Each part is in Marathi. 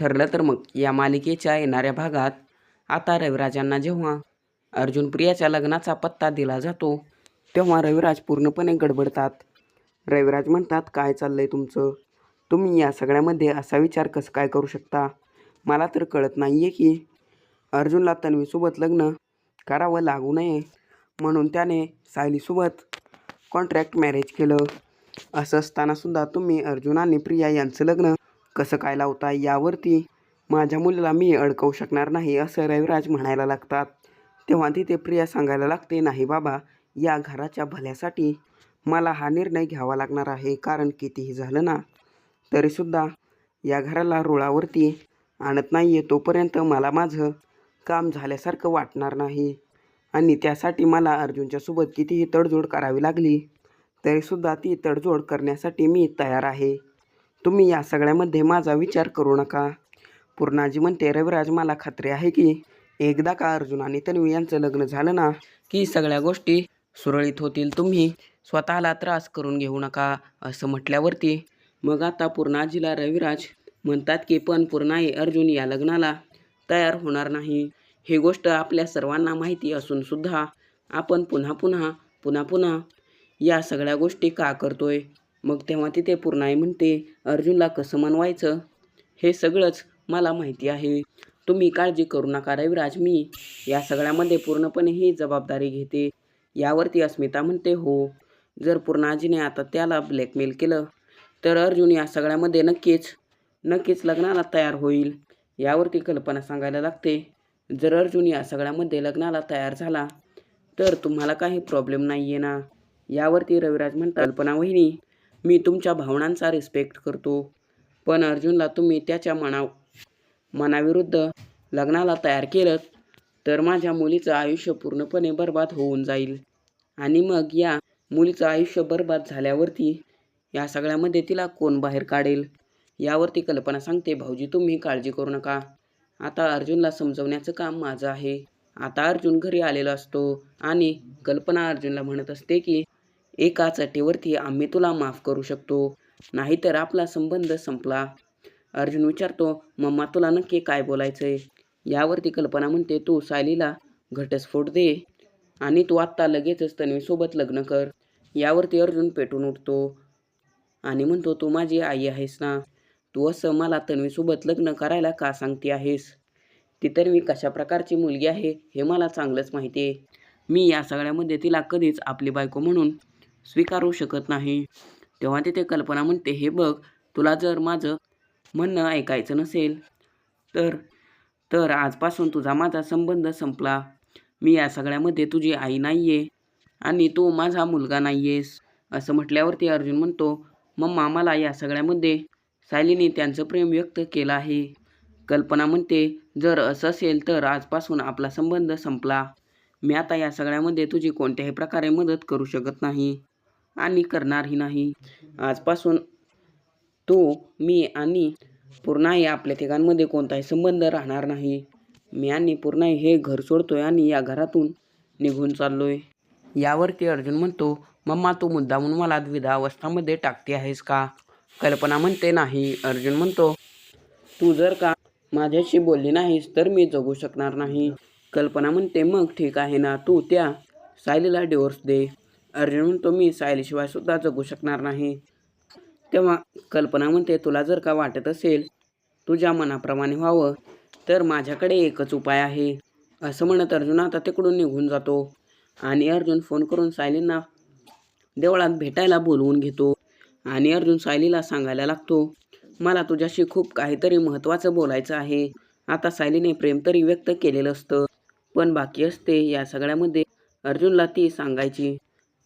ठरलं तर मग या मालिकेच्या येणाऱ्या भागात. आता रविराजांना जेव्हा अर्जुन प्रियाच्या लग्नाचा पत्ता दिला जातो तेव्हा रविराज पूर्णपणे गडबडतात. रविराज म्हणतात काय चाललं आहे तुमचं? तुम्ही या सगळ्यामध्ये असा विचार कसं काय करू शकता? मला तर कळत नाही आहे की अर्जुनला तन्वीसोबत लग्न करावं लागू नये. म्हणून त्याने सायलीसोबत कॉन्ट्रॅक्ट मॅरेज केलं. असं असतानासुद्धा तुम्ही अर्जुन आणि प्रिया यांचं लग्न कसं काय लावता यावरती? माझ्या मुलीला मी अडकवू शकणार नाही असं रविराज म्हणायला लागतात. तेव्हा तिथे प्रिया सांगायला लागते नाही बाबा या घराच्या भल्यासाठी मला हा निर्णय घ्यावा लागणार आहे कारण कितीही झालं ना तरीसुद्धा या घराला रुळावरती आणत नाही आहे तोपर्यंत मला माझं काम झाल्यासारखं वाटणार नाही. आणि त्यासाठी मला अर्जुनच्यासोबत कितीही तडजोड करावी लागली तरीसुद्धा ती तडजोड करण्यासाठी मी तयार आहे. तुम्ही या सगळ्यामध्ये माझा विचार करू नका. पूर्णाजी म्हणते रविराज मला खात्री आहे की एकदा का अर्जुन आणि तन्वी यांचं लग्न झालं ना की सगळ्या गोष्टी सुरळीत होतील तुम्ही स्वतःला त्रास करून घेऊ नका असं म्हटल्यावरती मग आता पूर्णाजीला रविराज म्हणतात की पण पूर्णाई अर्जुन या लग्नाला तयार होणार नाही. ही गोष्ट आपल्या सर्वांना माहिती असून सुद्धा आपण पुन्हा पुन्हा पुन्हा पुन्हा या सगळ्या गोष्टी का करतोय? मग तेव्हा तिथे पूर्णाई म्हणते अर्जुनला कसं मनवायचं? हे सगळंच मला माहिती आहे. तुम्ही काळजी करू नका रविराज मी या सगळ्यामध्ये पूर्णपणे ही जबाबदारी घेते. यावरती अस्मिता म्हणते हो जर पूर्णाजीने आता त्याला ब्लॅकमेल केलं तर अर्जुन या सगळ्यामध्ये नक्कीच नक्कीच लग्नाला तयार होईल. यावरती कल्पना सांगायला लागते जर अर्जुन या सगळ्यामध्ये लग्नाला तयार झाला तर तुम्हाला काही प्रॉब्लेम नाही आहे ना? यावरती रविराज म्हणतात कल्पना वहिनी मी तुमच्या भावनांचा रिस्पेक्ट करतो. पण अर्जुनला तुम्ही त्याच्या मना मनाविरुद्ध लग्नाला तयार केलं तर माझ्या मुलीचं आयुष्य पूर्णपणे बर्बाद होऊन जाईल. आणि मग या मुलीचं आयुष्य बर्बाद झाल्यावरती या सगळ्यामध्ये तिला कोण बाहेर काढेल? यावरती कल्पना सांगते भाऊजी तुम्ही काळजी करू नका. आता अर्जुनला समजवण्याचं काम माझं आहे. आता अर्जुन घरी आलेला असतो आणि कल्पना अर्जुनला म्हणत असते की एकाच अटीवरती आम्ही तुला माफ करू शकतो. नाहीतर आपला संबंध संपला. अर्जुन विचारतो मम्मा तुला नक्की काय बोलायचं आहे यावरती कल्पना म्हणते तू सायलीला घटस्फोट दे आणि तू आत्ता लगेचच तन्वीसोबत लग्न कर. यावरती अर्जुन पेटून उठतो आणि म्हणतो तू माझी आई आहेस ना? तू असं मला तन्वीसोबत लग्न करायला का सांगते आहेस? ती तन्वी कशा प्रकारची मुलगी आहे हे मला चांगलंच माहिती आहे. मी या सगळ्यामध्ये तिला कधीच आपली बायको म्हणून स्वीकारू शकत नाही. तेव्हा तिथे कल्पना म्हणते हे बघ तुला जर माझं म्हणणं ऐकायचं नसेल तर तर आजपासून तुझा माझा संबंध संपला. मी या सगळ्यामध्ये तुझी आई नाही आहे आणि तू माझा मुलगा नाही आहेस असं म्हटल्यावरती अर्जुन म्हणतो मम्मा मला या सगळ्यामध्ये सायलीने त्यांचं प्रेम व्यक्त केलं आहे. कल्पना म्हणते जर असं असेल तर आजपासून आपला संबंध संपला. मी आता या सगळ्यामध्ये तुझी कोणत्याही प्रकारे मदत करू शकत नाही. आणि करणारही नाही. आजपासून तू मी आणि पूर्णाई आपल्या तिघांमध्ये कोणताही संबंध राहणार नाही. मी आणि पूर्णाई हे घर सोडतोय आणि या घरातून निघून चाललोय. यावरती अर्जुन म्हणतो मम्मा तू मुद्दामून मला द्विधा अवस्थामध्ये टाकते आहेस का? कल्पना म्हणते नाही. अर्जुन म्हणतो तू जर का माझ्याशी बोलली नाहीस तर मी जगू शकणार नाही. कल्पना म्हणते मग ठीक आहे ना तू त्या सायलीला डिवोर्स दे. अर्जुन तुम्ही मी सायलीशिवाय सुद्धा जगू शकणार नाही. तेव्हा कल्पना म्हणते तुला जर का वाटत असेल तुझ्या मनाप्रमाणे व्हावं तर माझ्याकडे एकच उपाय आहे. असं म्हणत अर्जुन आता तिकडून निघून जातो आणि अर्जुन फोन करून सायलींना देवळात भेटायला बोलवून घेतो आणि अर्जुन सायलीला सांगायला लागतो मला तुझ्याशी खूप काहीतरी महत्त्वाचं बोलायचं आहे. आता सायलीने प्रेम तरी व्यक्त केलेलं असतं पण बाकी असते या सगळ्यामध्ये अर्जुनला ती सांगायची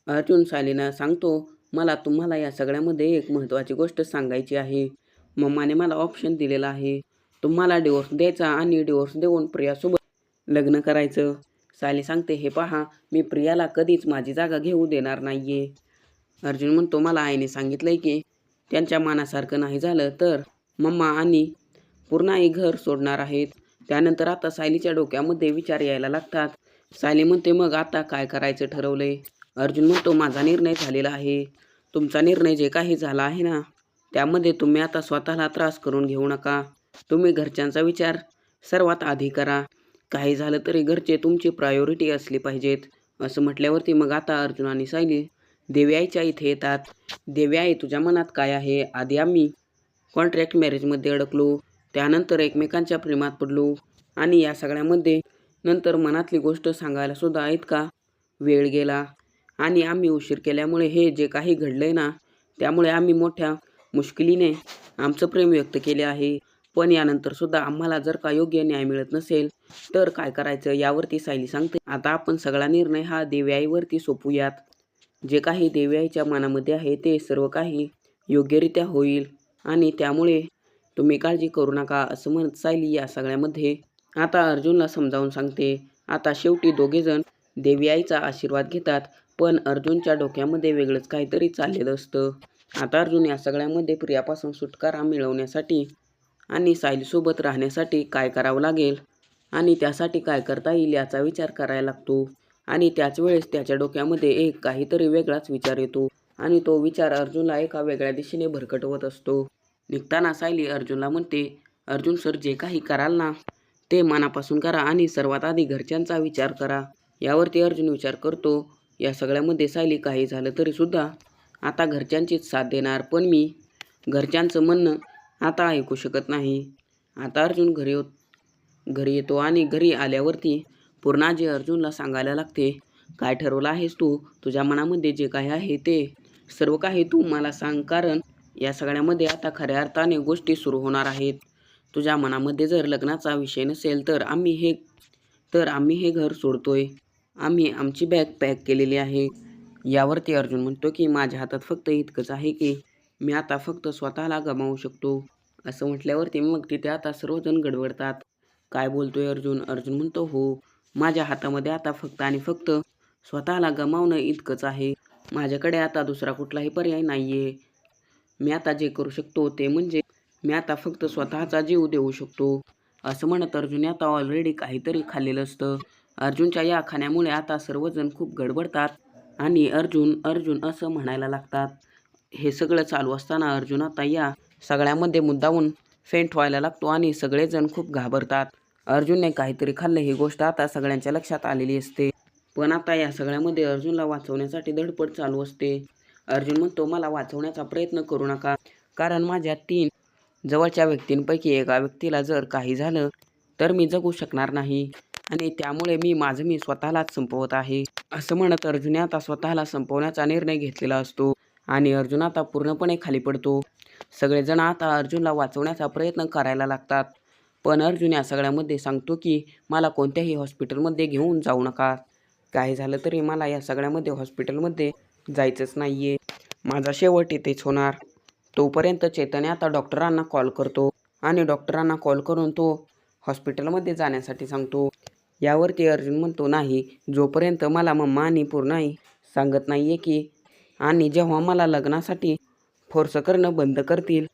अर्जुन सायलीना सांगतो मला तुम्हाला या सगळ्यामध्ये एक महत्त्वाची गोष्ट सांगायची आहे. मम्माने मला ऑप्शन दिलेलं आहे. तुम्हाला डिवोर्स द्यायचा आणि डिवोर्स देऊन प्रियासोबत लग्न करायचं. सायली सांगते हे पहा मी प्रियाला कधीच माझी जागा घेऊ देणार नाही आहे अर्जुन म्हणतो मला आईने सांगितलं आहे की त्यांच्या मनासारखं नाही झालं तर मम्मा आणि पूर्णाई घर सोडणार आहेत. त्यानंतर आता सायलीच्या डोक्यामध्ये विचार यायला लागतात. सायली म्हणते मग आता काय करायचं ठरवलंय? अर्जुन म्हणतो माझा निर्णय झालेला आहे. तुमचा निर्णय जे काही झाला आहे ना त्यामध्ये तुम्ही आता स्वतःला त्रास करून घेऊ नका. तुम्ही घरच्यांचा विचार सर्वात आधी करा. काही झालं तरी घरचे तुमची प्रायोरिटी असली पाहिजेत. असं म्हटल्यावरती मग आता अर्जुन आणि सायली देव्याईच्या इथे येतात. देव्याई तुझ्या मनात काय आहे? आधी आम्ही कॉन्ट्रॅक्ट मॅरेजमध्ये अडकलो. त्यानंतर एकमेकांच्या प्रेमात पडलो. आणि या सगळ्यामध्ये नंतर मनातली गोष्ट सांगायला सुद्धा इतका वेळ गेला. आणि आम्ही उशीर केल्यामुळे हे जे काही घडलंय ना त्यामुळे आम्ही मोठ्या मुश्किलीने आमचं प्रेम व्यक्त केले आहे. पण यानंतर सुद्धा आम्हाला जर का योग्य न्याय मिळत नसेल तर काय करायचं यावरती सायली सांगते. आता आपण सगळा निर्णय हा देव्याईवरती सोपूयात. जे काही देव्याईच्या मनामध्ये आहे ते सर्व काही योग्यरित्या होईल आणि त्यामुळे तुम्ही काळजी करू नका असं म्हणत सायली या सगळ्यामध्ये. आता अर्जुनला समजावून सांगते आता शेवटी दोघेजण देवी आईचा आशीर्वाद घेतात पण अर्जुनच्या डोक्यामध्ये वेगळंच काहीतरी चाललेलं असतं. आता अर्जुन या सगळ्यामध्ये प्रियापासून सुटकारा मिळवण्यासाठी आणि साहिलसोबत राहण्यासाठी काय करावं लागेल? आणि त्यासाठी काय करता येईल याचा विचार करायला लागतो. आणि त्याच वेळेस त्याच्या डोक्यामध्ये एक काहीतरी वेगळाच विचार येतो. आणि तो विचार अर्जुनला एका वेगळ्या दिशेने भरकटवत असतो. निघताना सायली अर्जुनला म्हणते अर्जुन सर जे काही कराल ना ते मनापासून करा आणि सर्वात आधी घरच्यांचा विचार करा. यावरती अर्जुन विचार करतो या सगळ्यामध्ये सायली काही झालं तरीसुद्धा आता घरच्यांचीच साथ देणार. पण मी घरच्यांचं म्हणणं आता ऐकू शकत नाही. आता अर्जुन घरी होत घरी येतो आणि घरी आल्यावरती पूर्णाजी अर्जुनला सांगायला लागते काय ठरवलं आहेस तू? तुझ्या मनामध्ये जे काही आहे ते सर्व काही तू मला सांग. कारण या सगळ्यामध्ये आता खऱ्या अर्थाने गोष्टी सुरू होणार आहेत. तुझ्या मनामध्ये जर लग्नाचा विषय नसेल तर आम्ही हे तर आम्ही हे घर सोडतोय. आम्ही आमची बॅग पॅक केलेली आहे. यावरती अर्जुन म्हणतो की माझ्या हातात फक्त इतकंच आहे की मी आता फक्त स्वतःला गमावू शकतो. असं म्हटल्यावरती मग तिथे आता सर्वजण गडबडतात. काय बोलतोय अर्जुन? अर्जुन म्हणतो हो माझ्या हातामध्ये आता फक्त आणि फक्त स्वतःला गमावणं इतकंच आहे. माझ्याकडे आता दुसरा कुठलाही पर्याय नाही आहे मी आता जे करू शकतो ते म्हणजे मी आता फक्त स्वतःचा जीव देऊ शकतो. असं म्हणत अर्जुन आता ऑलरेडी काहीतरी खाल्लेलं असतं. अर्जुनच्या या खाण्यामुळे आता सर्वजण खूप गडबडतात आणि अर्जुन अर्जुन असं म्हणायला लागतात. हे सगळं चालू असताना अर्जुन आता या सगळ्यामध्ये मुद्दाहून फेंट व्हायला लागतो आणि सगळेजण खूप घाबरतात. अर्जुनने काहीतरी खाल्लं ही गोष्ट आता सगळ्यांच्या लक्षात आलेली असते. पण आता या सगळ्यामध्ये अर्जुनला वाचवण्यासाठी धडपड चालू असते. अर्जुन म्हणतो मला वाचवण्याचा प्रयत्न करू नका. कारण माझ्या तीन जवळच्या व्यक्तींपैकी एका व्यक्तीला जर काही झालं तर मी जगू शकणार नाही. आणि त्यामुळे मी माझं मी स्वतःलाच संपवत आहे. असं म्हणत अर्जुने आता स्वतःला संपवण्याचा निर्णय घेतलेला असतो आणि अर्जुन आता पूर्णपणे खाली पडतो. सगळेजण आता अर्जुनला वाचवण्याचा प्रयत्न करायला लागतात. पण अर्जुन या सगळ्यामध्ये सांगतो की मला कोणत्याही हॉस्पिटलमध्ये घेऊन जाऊ नका. काही झालं तरी मला या सगळ्यामध्ये हॉस्पिटलमध्ये जायचंच नाही आहे माझा शेवट इथेच होणार. तोपर्यंत चेतन आता डॉक्टरांना कॉल करतो आणि डॉक्टरांना कॉल करून तो हॉस्पिटलमध्ये जाण्यासाठी सांगतो. यावरती अर्जुन म्हणतो नाही जोपर्यंत मला मम्मा आणि पूर्णाई सांगत नाही आहे की आणि जेव्हा मला लग्नासाठी फोर्स करणं बंद करतील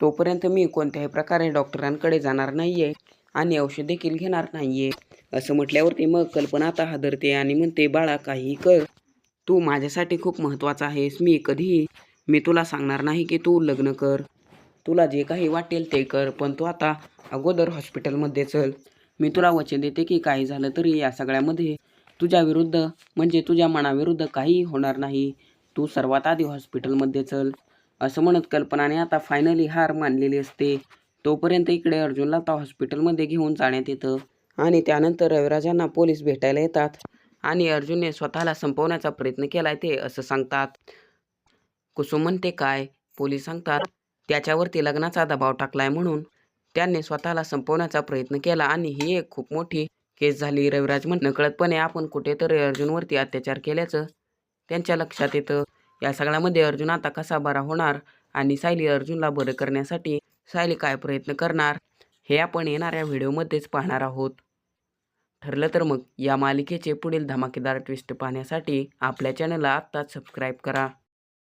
तोपर्यंत मी कोणत्याही प्रकारे डॉक्टरांकडे जाणार नाही आहे आणि औषध देखील घेणार नाही आहे असं म्हटल्यावरती मग कल्पना आता हादरते आणि म्हणते बाळा काही कर. तू माझ्यासाठी खूप महत्त्वाचा आहेस. मी कधीही मी तुला सांगणार नाही की तू लग्न कर. तुला जे काही वाटेल ते कर पण तू आता अगोदर हॉस्पिटलमध्ये चल. मी तुला वचन देते की काही झालं तरी या सगळ्यामध्ये तुझ्या विरुद्ध म्हणजे तुझ्या मनाविरुद्ध काहीही होणार नाही. तू सर्वात आधी हॉस्पिटलमध्ये चल. असं म्हणत कल्पनाने आता फायनली हार मानलेली असते. तोपर्यंत इकडे अर्जुनला आता हॉस्पिटलमध्ये घेऊन जाण्यात येतं आणि त्यानंतर रविराजांना पोलीस भेटायला येतात आणि अर्जुनने स्वतःला संपवण्याचा प्रयत्न केलाय ते असं सांगतात. कुसुम म्हणते काय? पोलीस सांगतात. त्याच्यावरती लग्नाचा दबाव टाकलाय म्हणून त्यांनी स्वतःला संपवण्याचा प्रयत्न केला आणि ही एक खूप मोठी केस झाली. रविराज म्हण नकळतपणे आपण कुठेतरी अर्जुनवरती अत्याचार केल्याचं त्यांच्या लक्षात येतं. या सगळ्यामध्ये अर्जुन आता कसा बरा होणार आणि सायली अर्जुनला बरं करण्यासाठी सायली काय प्रयत्न करणार हे आपण येणाऱ्या व्हिडिओमध्येच पाहणार आहोत. ठरलं तर मग या मालिकेचे पुढील धमाकेदार ट्विस्ट पाहण्यासाठी आपल्या चॅनलला आत्ताच सबस्क्राईब करा.